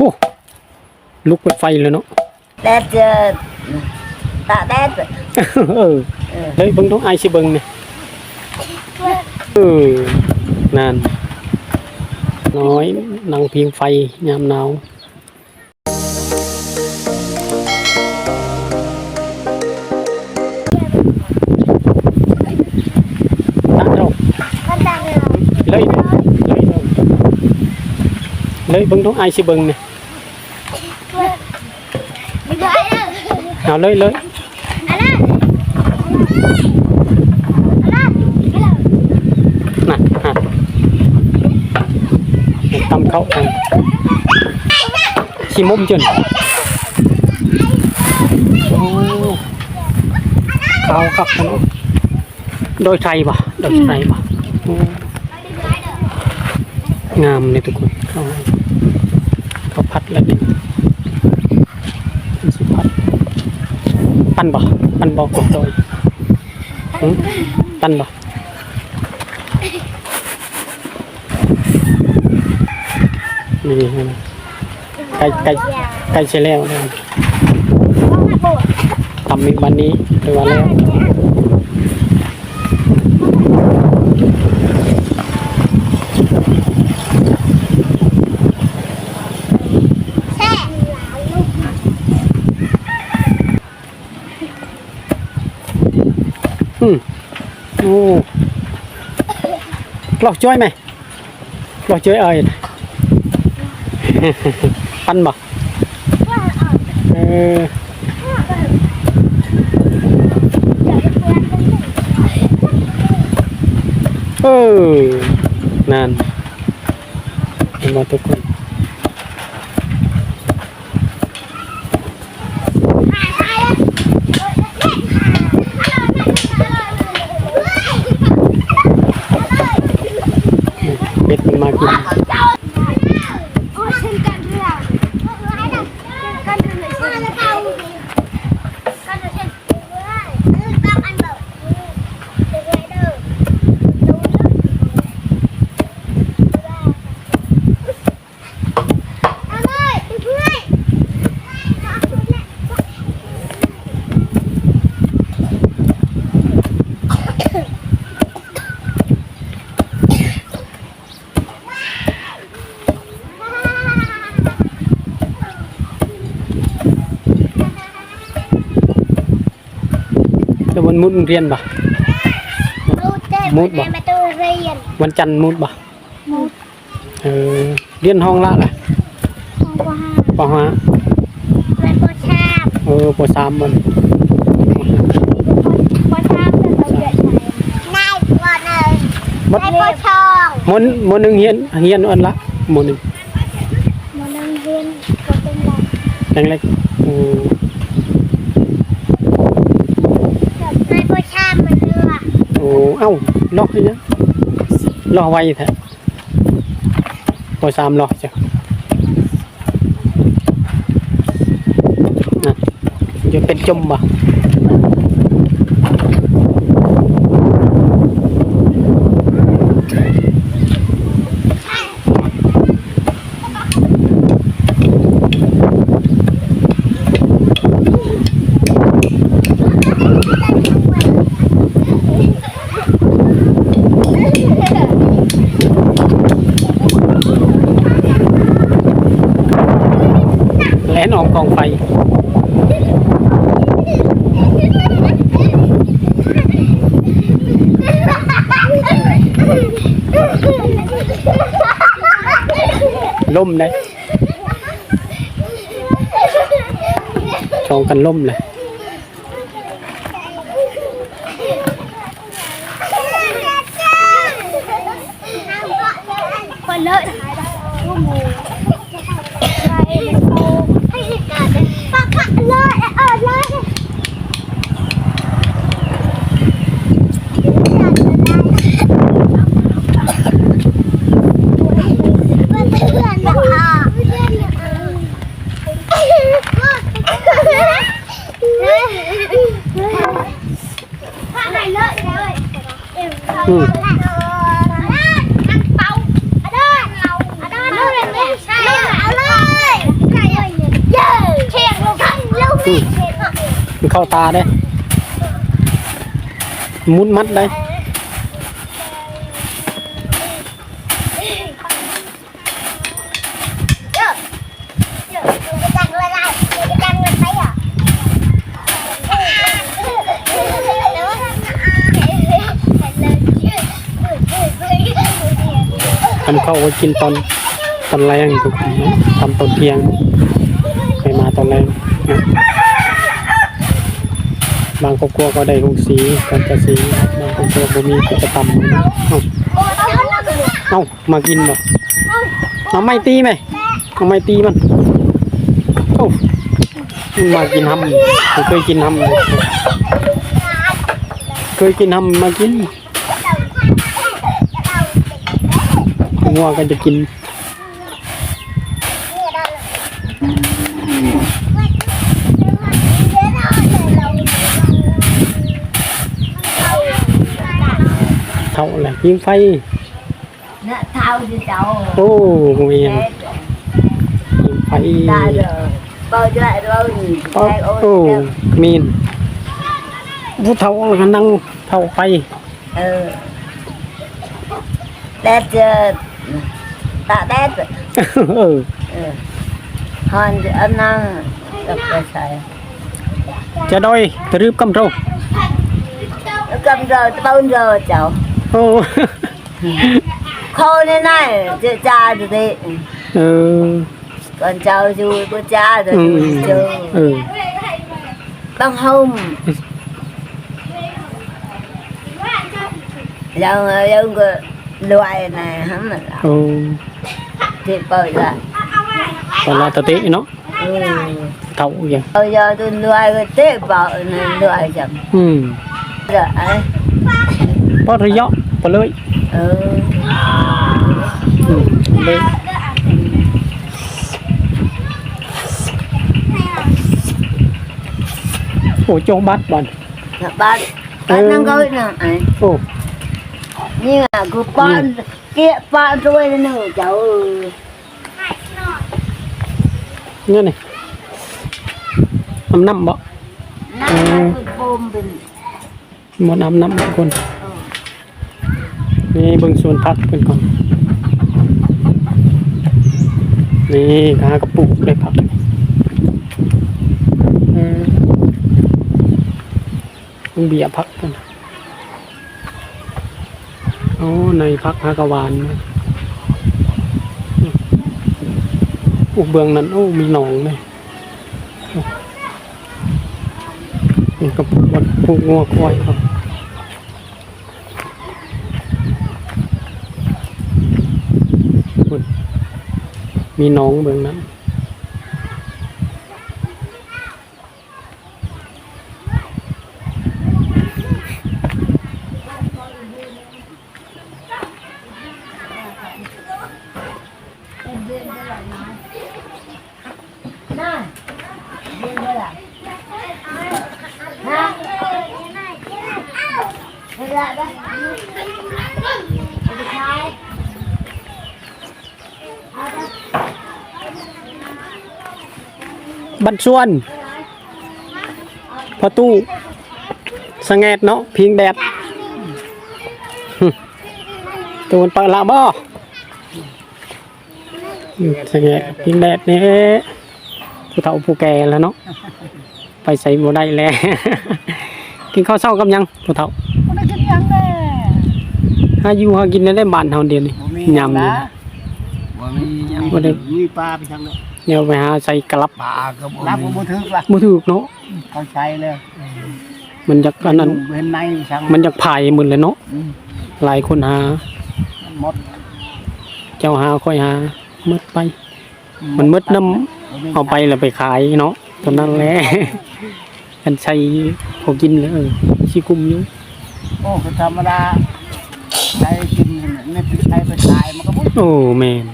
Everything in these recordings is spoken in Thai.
อ้ลุกเป็นไฟเลยเนาะ Đẹp chưa? Tạ đẹp. เออ Ừ. เฮ้ยเบิ่งต้องไอายสิเบิ่งเนี่ยเออนั่นน้อยนั่งพิงไฟยามหนาวตาเรา Con đang rồi. เลยเลยเลยเบิ่งต้องไอายสิเบิ่งเนี่ย เอาเลยเลยน่ะฮะตำเข้ากันชิมุมจนเขาครับนโดยไทยปะโดยไทยปะงามเลยทุกคนเขาเขาพัดแล้วเนี่สุพัด ปั้นบ่ปั้นบ่กดโดยหึปั้นบ่นี่นะใกล้ใกล้ใกล้จะแล้วนะ Con là bột. ทำอีกวันนี้หรือว่าแล้ว โอ้หลอกจ้อยไหมหลอกจ้อยเอ่ยปันบ่เออเออนั่นเห็นบ่ทุกคน มุดเรียนบ่ Mút thế, Mút bữa nay bỏ. mà tôi riêng. วันจันทร์มุดบ่ Mút. เออเรียนห้องละล่ะ Hôm qua hai. ปห้า Lại có chạm. เออปสามมัน Có chạm rồi có chuyện này. Này, con ơi. มด Đây có tròn. มนมนหนึ่งเฮียนเฮียนอันละมนหนึ่ง Một nhân viên có tên là แรงเล็กโอ้ Đây có chạm mà đưa. โอ้เอ้าล็อกเลยนะล็อกไว้แท้ปสามล็อกจ้ะนะจะเป็นจมบ่ แลนออกกองไฟ ล่มเลยชองกันล่มเลย มันเข้าตาได้มุดมัดได้ Được. Được, đừng có chặt lên này, đừng có chặt lên thấy à. Đó. ทำข้าไว้กินตอนตอนแรงทุกคนนะทำตอนเที่ยงใครมาตอนแรงนะ บางครอบครัวก็ได้ลุงสีกันจะสีบางครอบครัวบ่มีก็จะตำเอ้าเอ้ามากินบ่เอาไม่ตีไหมเอาไม่ตีมันเอ้ามันมากินหำผมเคยกินหำเลยเคยกินหำมากินงัวก็จะกิน เท่าไหร่ยิงไฟ nó thao đi cháu โอ้เวียน Chết. ยิงไฟ ta rồi bơi lại rồi โอ้ Hai ôi โอ้ kêu. มีนผู้เท่าก็นั่งเท่าไฟ ừ đét chưa tạ đét เออ ừ hòn thì âm năng tập cái sai จะด้อยจะรีบกำโร nó cầm giờ bao giờ cháu โอ้ khô như này chưa cha rồi đấy เออ còn cháu chú có cha rồi อืม chú chơi เออ bằng hông giờ giờ cái loại này hắn mà โอ้ thì bơi lại ตอนแรกตะเตะเนาะ ừ. เท่าอย่าง bây giờ tôi loại cái tế bào này loại chậm อืม rồi ấy พอ ระยะไปเลย ừ อืมเลยโอ้โจบัดบอล là ba ba Ừ. năng coi nè ấy โอ้ nhưng mà cứ con kia con tôi nữa cháu ừ. เนี่ยนี่น้ำน้ำบ่ năm Ừ. năm cứ bom bình หมดน้ำน้ำทุกคน นี่เบิ่งส่วนพักเป็นก่อนนี่หากระปุกได้ผักอืมต้องเบียร์พักกันโอ้ในพักหากวานนะอ้เบื้องนั้นโอ้มีหนองเลยนี่กระปุกวัดปุกงัวควายครับ มีน้องเบื้องนั้น บัดส่วนพอตู้สงแงดเนาะพิงแดดหึตัวมันเปิดละบ่อืมสงแงดพิงแดดนี่ผู้เฒ่าผู้แก่แล้วเนาะไปใส่บ่ได้แล้วกินข้าวเช้ากับหยังผู้เฒ่า Con đã kinh nhắn nè หาอยู่หากินได้บ้านเฮาเดียวนี่ยำนี่บ่มีหยังบ่ได้มีปลาไปทางนั้น เดี๋ยวไปหาใส่กะลับปลาก็บ่รับบ่ถึกล่ะบ่ถูกเนาะเขาใช้เลยมันอยากอันนั้นเห็นในช่างมันอยากผายหมดเลยเนาะอืมหลายคนหา มันหมดเจ้าหาค่อยหามืดไป มันมืดน้ำเอาไปแล้วไปขายเนาะตอนนั้นแหละกันใช้พอกินเลยเออชีกุมอยู่โอ้ก็ธรรมดาใช้กินในปิใช้ไปขายมันก็บ่ โอ้แม่น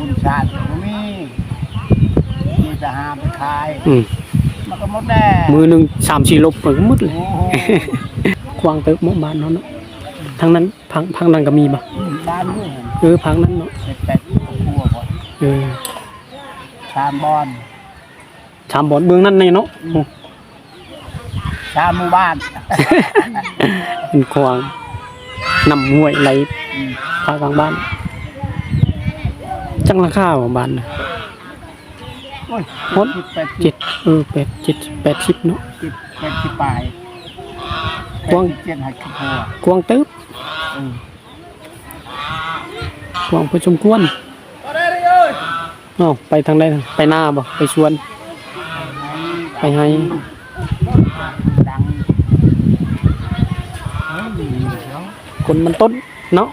บุญชาติก็บ่มีมีแต่หาไปขายอืมมันก็หมดแน่มือหนึ่งสามสี่ลบมันก็มืดเลย โอ้โห กวางเติบหมบ้านเนาะเนาะทางนั้นพังพังนั้นก็มีบ่บ้านด้วยเออพังนั้นเนาะเจ็ดแปดครัวก่อนเออชานบอนชามบอนเบื้องนั่นนี่เนาะชาวหมู่บ้านเป็นควางนำห้วยไหลอืมพากลางบ้าน จังราคาของบ้านน่ะโอ้ยฮดสิบแปดสิเจ็บดเออแปดเจ็ดแปดสิบเนาะสิบแปดสิบปลายกว้างแปดสิบเจ็ดหัดขี้พัวกวางตึ๊บอืมกวางพอสมควรเอ้าไปทางใดทางไปหน้าบ่ไปสวน ไปให้ดังเฮ้ยเดี๋ยวคนมันต้นเนาะ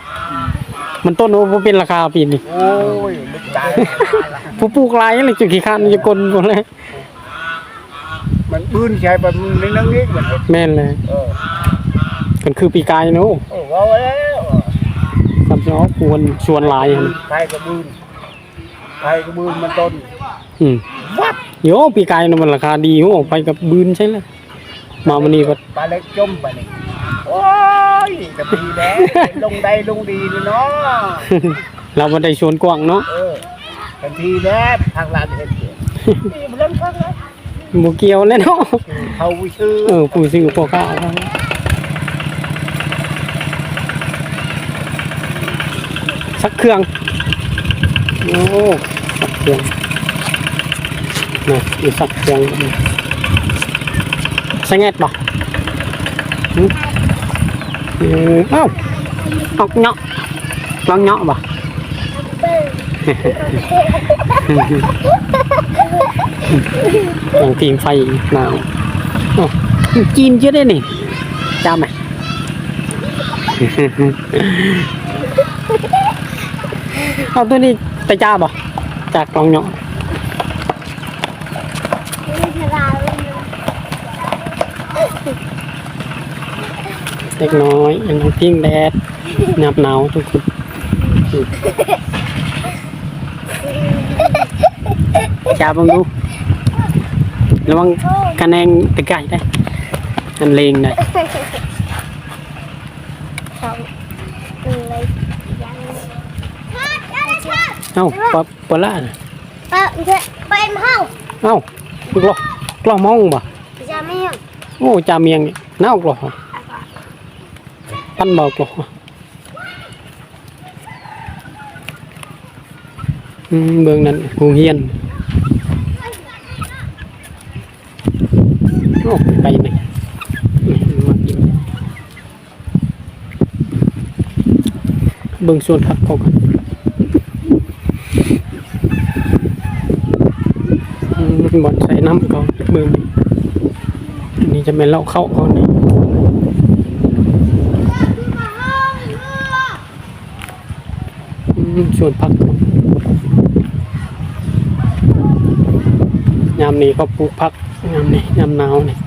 มันต้นโอ้บ่เป็นราคาปีนี้โอ้ยลึกใจผู้ปลูกหลายเลยจุขี้คร้านจะกลบ่เลยมันปืนใช้แบบมึงในนั่งนี้มันเห็นแม่นเลยเออกันคือปีกายเนาะโอ้ว้าวแล้วสำหรับควรชวนหลายหั่นไทยกระบืนไทยกระบืนมันต้นอืมวัดโยปีกายน่ะมันราคาดีโอ้ไปกับบืนใช่เลยมาวันนี้ก็ปลาเล็กจมไปนี่ โอ้ยกระปีแล้วลงได้ลงดีเลยเนาะเราบ่ได้ชวนกว้างเนาะเออทันทีแล้วทางร้านเห็นเสียนี่มันเริ่มต้นแล้วบ่เกี่ยวเลยเนาะเขาชื่อเออผู้ซื้อพ่อค้าเอาสักเครื่องโอ้สักเครื่องนะอีสักเครื่องใส่แงดบ่หึเออ เอ้าออกเนาะลองเนาะบ่ลองพิงไฟหนาวอ้าวจีนเยอะได้นี่จ้าไหมเอาตัวนี้ไปจ้าบ่จากลองเนาะ นี่คือเรา เล็กน้อยอันน้องพิงแดดหนับหนาวทุกคนจ้าบังดูระวังคะแนนตะไก่ได้อันเลงได้เขาเลยยังชาติชาติเอ้าปะปะละน่ะเออเถอะเป็นเฮาเอ้าปึกหรอกกล้องมองบ่จะไม่ยังโอ้จาเมียงนี่น่าอกหร อปั้นบอกหรออืมเบืองนั้นหูเฮียนโอ้ไปไหนมาเบิ่งส่วนผักเขากันอืมบ่อนใส่น้ำเขาเบิ่งนี้จะเป็นเล้าเข้าเขานี่อืม ส่วนผักยามนี้ก็ปลูกผักยามนี้ยามหนาวนี่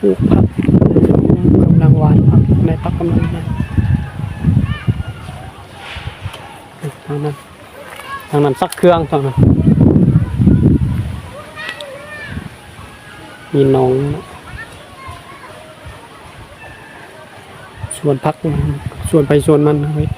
ปลูกผักกำลังหวานผักในผักกำลังใหญ่ทางนั้นทางนั้นสักเครื่องทางนั้นมีน้องส่วนพักมันส่วนไปส่วนมันนะเว้ย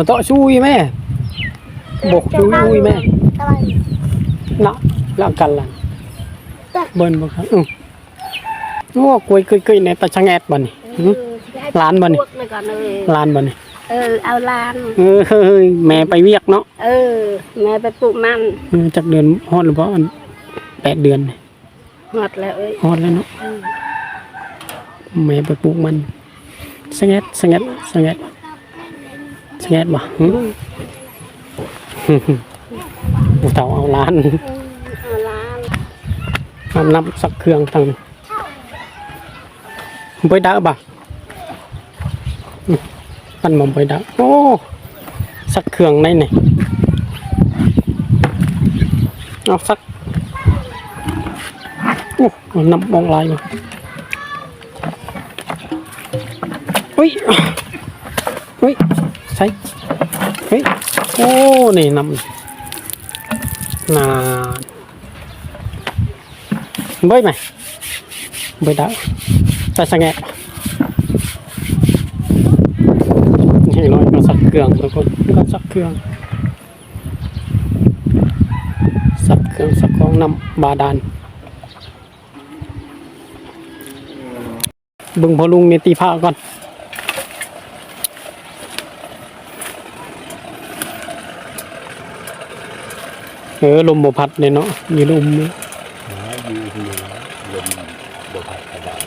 เราต้องช่วยแม่บกช่วยอุ้ยแม่อะไรเนาะแล้วกันล่ะเบิ้นบ่ครับอือโอ้กล้วยกล้วยๆในตะชะแงดบ่นี่หึร้านบ่นี่พวกเลยก่อนเลยลานบ่นี่เออเอาลานเออเฮ้ยแม่ไปเวียกเนาะเออแม่ไปปลูกมันเออจักเดือนฮอดหรือบ่อันแปดเดือนนี่หอดแล้วเอ้ยฮอดแล้วเนาะแม่ไปปลูกมันสะแงดสะแงดสะแงดสะ แงดบ่หึผู้เฒ่าเอาล้านเอาลานน้ำน้ำสักเครื่องตังไปดักบ่ะอืมปั้นมอมไปดักโอ้สักเครื่องในไหนเอาสักโอ้เอาน้ำมองลายมาอุ้ยอุ้ย ใส่เฮ้ยโอ้นี่นำนาเบ้ยไหมเบ้ยได้ใส่สังแงะให้น้อยก็สักเครื่องทุกคนก็สักเครื่องสักเครื่องสักของนำบาดาลบึงพอลุงในตีผ้าก่อน เออลมบ่พัดเลยเนาะมีลมเนี่ยอยู่ที่ลมบ่พัดกระดาษ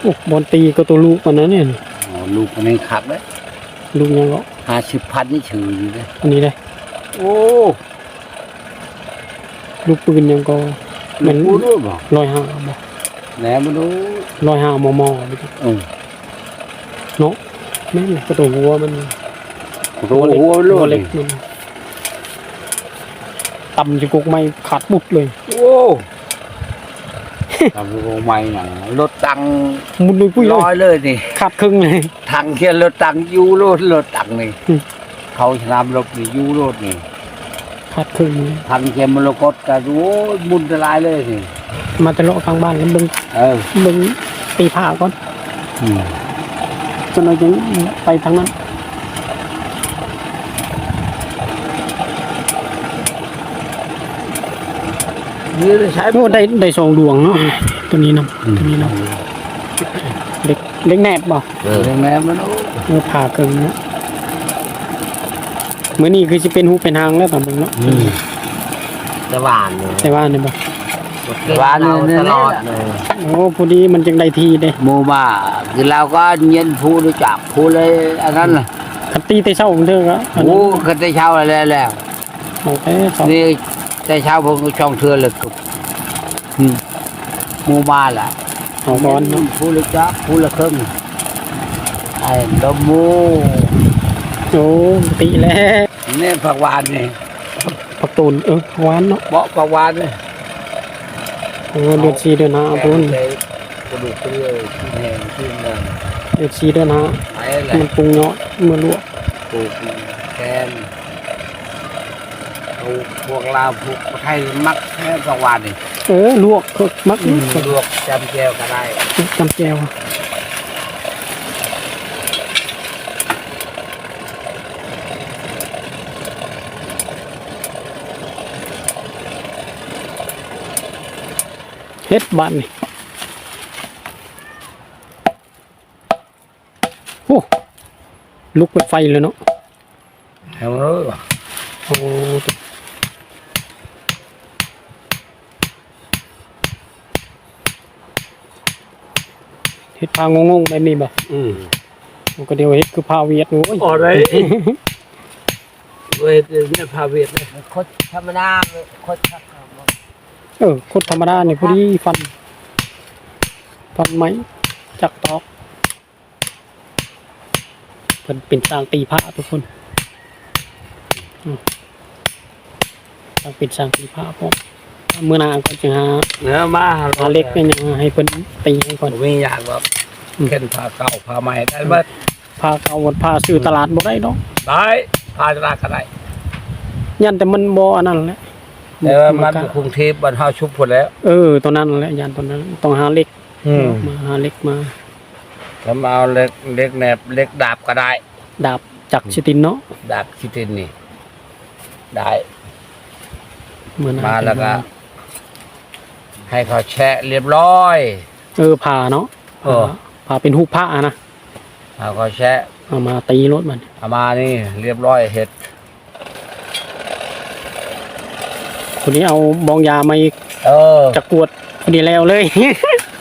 โอ้บอลตีก็ตัวลูกกว่านั้นเนี่ยอ๋อลูกคนนี้ขับเลยลูกยังก็ห้าสิบพันนี่ชื่ออยู่เลยอันนี้เลยโอ้ลูกปืนยังก็มัมันนรู้ด้วยบ่ร้อยห้าบ่แหนมันรู้ร้อยห้ามมนี่เออเนาะแม่นก็ตัวหัวมัน รู้หัวโลหัวดเล็กมันต่ำจะกุกไม่ขาดบุดเลยโอ้ทำโรงไม้หนังรถตังค์มุดเลยปุ้ยเลร้อยยเลยนี่ขาดครึ่งเลยทางเขียนรถตังค์ยูโรดรถตังค์นี่อืมเขาชนะรบนี่ยูโรดนี่ขาดครึ่งเลยทางเขียนมรกตก็โอ้ยมุนตรายเลยนี่มาแต่เลาะข้างบ้านแล้วเบิ่งเออเบิ่งตีผ้าก่อนอืมจนเราจะไปทางนั้น นี่ได้ใช้โอ้ได้ได้สองดวงเนาะตัวนี้เนาะตัวนี้เนาะเล็กเล็กแนบบ่เออแม่มันโอ้เออผ่าเกินเนาะมื้อนี้คือสิเป็นหูเป็นหางแล้วตอนเบิ่งเนาะอืมสวานเลยแต่ว่าเนี่ยบ่ร้านนี่ตลอดเลยโอ้พอดีมันจังได้ทีเด้โมบ้าคือเราก็เย็นผู้รู้จักผู้เลยอันนั้นน่ะคันตีแต่เช้าของเธอก็อันนั้นโอ้ก็ได้เช่าแล้วแล้วเอา แต่สองนี่ได้เช่าผมก็ช่องเทือเลยกับอืมโมบ้าล่ะเอาก่อนเนาะผู้รู้จักผู้ละครึ่งไอ้ดมโมโอ้ตีแล้วนี่ผักหวานนี่ผักตูนเออหวานเนาะเบาะผักหวานนี่โอ้เดือดสีเดือนห้าพุ่นเลยกระดูกเปรี้ยวที่แห้งที่นั่นเดือดสีเดือนห้าไอ้แหละมันปรุงเนาะเมื่อลวกปลูกแคน เอาพวกลาวพวกไทยมักแค่ผักหวานนี่เออลวกก็มักลวกจำแก้วก็ได้จำแจวเฮ็ดบ้านนี่โอ้ลุกเป็นไฟเลยเนาะเห็นรู้ป่ะโอ้ ดพางงๆแบบนี้บ่อืมมันก็เดียวเฮ็ดคือพาเวียดโอ้ยอะไร เวทเนี่ยพาเวทเนี่ยคดธรรมดาคดชักเออคนธรรมดาเนี่ยพอดีฟัน ฟันไหมจักตอกเป็นเป็นสร้างตีพระทุกคนอืมสร้างเป็นสร้างตีพระพวก เมื่อหนาก็จะหาเนื้อมาหาเล็กเป็นยังให้เพิ่นตีให้ก่อนไม่อยากแบบเข็นผ้าเก่าผ้าใหม่ได้ไหมพาเอาวัดพาซื้อตลาดบ่ได้ดอกได้ผ้าตลาดก็ได้ยันแต่มันบ่อันนั้นแหละแต่ว่ามันก็อยู่กรุงเทพบรรเทาชุบหมดแล้ว เออตัวนั้นแหละยันตัวนั้นต้องหาเหล็กอืมมาหาเหล็กมาแล้วมาเอาเล็กเล็กแหนบเล็กดาบก็ได้ ดาบจักรชิตินเนาะดาบคิตินนี่ได้เหมือนมาแล้วก็ ให้เขาแชะเรียบร้อยเออผ่าเนาะเออผ่าเป็นหูปผ้านะเอาเขาแชะเอามาตีรถมันเอามานี่เรียบร้อยเห็ดคนนี้เอาบองยามาอีกเออจะกวดคนนี้แล้วเลย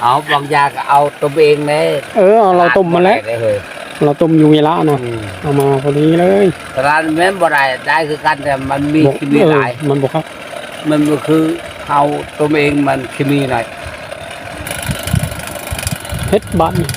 เอาบางอยางก็เอาตัวเองเลยเออเอาเราต้มมาแล้วได้เลยเราต้มอยู่เวลาเนาะอืมเอามาพอดีเลยตลาดแม่นบ่ได้ได้คือกันแต่มันมีบอกเคมีเออหลายมันบอกครับ มันก็คือ เอาตัวเองมันเคมีหน่อยเพชรบ้านนี่